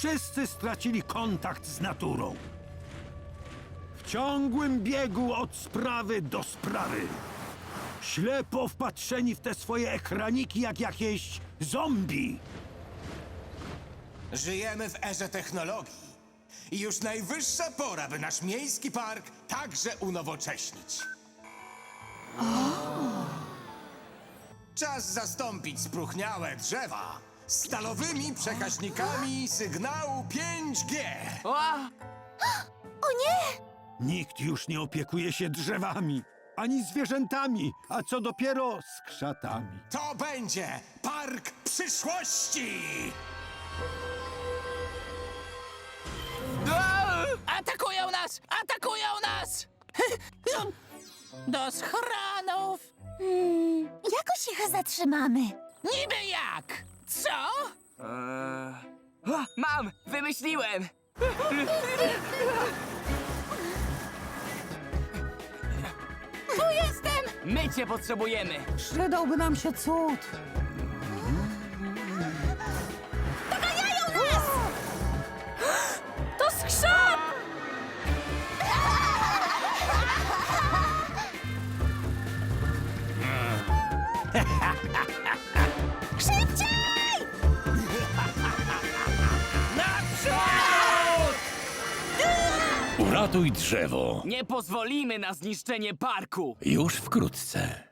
Wszyscy stracili kontakt z naturą. W ciągłym biegu od sprawy do sprawy. Ślepo wpatrzeni w te swoje ekraniki jak jakieś zombie. Żyjemy w erze technologii. I już najwyższa pora, by nasz miejski park także unowocześnić. Czas zastąpić spróchniałe drzewa stalowymi przekaźnikami sygnału 5G. O! O nie! Nikt już nie opiekuje się drzewami, ani zwierzętami, a co dopiero z krzatami. To będzie park przyszłości! Atakują nas! Atakują nas! Do schronów! Hmm, jakoś ich zatrzymamy. Niby jak? Co? Eee... O, mam! Wymyśliłem! Tu jestem! My cię potrzebujemy! Przydałby nam się cud. Doganiają nas! To skrzat! Uratuj drzewo. Nie pozwolimy na zniszczenie parku! Już wkrótce.